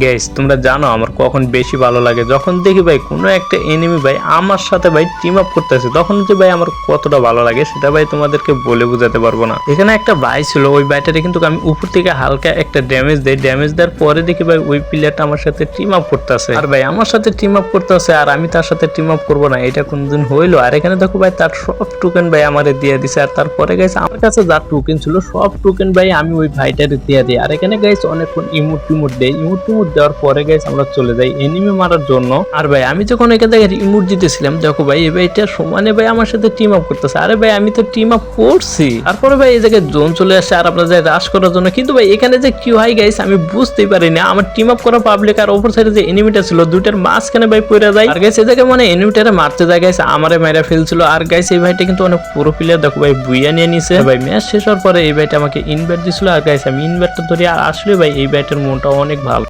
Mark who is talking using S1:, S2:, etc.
S1: Gas তোমরা জানো আমার কখন বেশি ভালো লাগে? যখন দেখি ভাই কোনো একটা এনিমি ভাই আমার সাথে ভাই টিম আপ করতেছে, তখন যে ভাই আমার কতটা ভালো লাগে সেটা ভাই তোমাদেরকে বলে বোঝাতে পারব না। এখানে একটা ভাই ছিল, ওই ভাইটারে কিন্তু আমি উপর থেকে হালকা একটা ড্যামেজ দেই। ড্যামেজ দেওয়ার পরে দেখি ভাই ওই প্লেয়ারটা আমার সাথে টিম আপ করতেছে। আর ভাই আমার সাথে টিম আপ করতেছে আর আমি তার সাথে টিম আপ করব না, এটা কোনদিন হইল? আর এখানে দেখো ভাই তার সব টোকেন ভাই আমারে দিয়ে দিছে। আর তারপরে গাইছে আমার কাছে যা টোকেন ছিল, সব টোকেন ভাই আমি ওই ভাইটারে দিয়ে দিই। আর এখানে গাইছে অনেকক্ষণ ইমোট টিমোট দেয় ইমোট টিমোট দেওয়ার পরে গাইছে আমরা চলে যাই এনিমি মারার জন্য। আর ভাই, আমি যখন এখান থেকে ইমোট দিতেছিলাম, দেখো ভাই এই ভাইটা সমানে ভাই আমার সাথে টিম আপ করতেছে। আরে ভাই, আমি তো টিম আপ করছি। তারপরে ভাই, এই জায়গায় জোন চলে আসছে আর আপনারা যাই রাশ করার জন্য। কিন্তু ভাই, এখানে যে কি হয় গাইস আমি বুঝতেই পারিনি। আমার টিম আপ করা পাবলিক আর ওপর সাইডে যে এনিমিটা ছিল, দুইটার মাঝখানে ভাই পড়ে যায়। আর গাইস এই জায়গায় মানে এনিমিটারে মারতে যায় গাইস আমারে মেরা ফেলছিল। আর গাইস এই ভাইটা কিন্তু অনেক পুরো প্লেয়ার দেখো ভাই, বুইয়া নিয়ে নিছে। ভাই ম্যাচ শেষ হওয়ার পরে এই ভাইটা আমাকে ইনভাইট দিছিল। আর গাইস আমি ইনভাইটটা ধরে। আর আসলে ভাই, এই ভাইটার মনটা অনেক ভালো।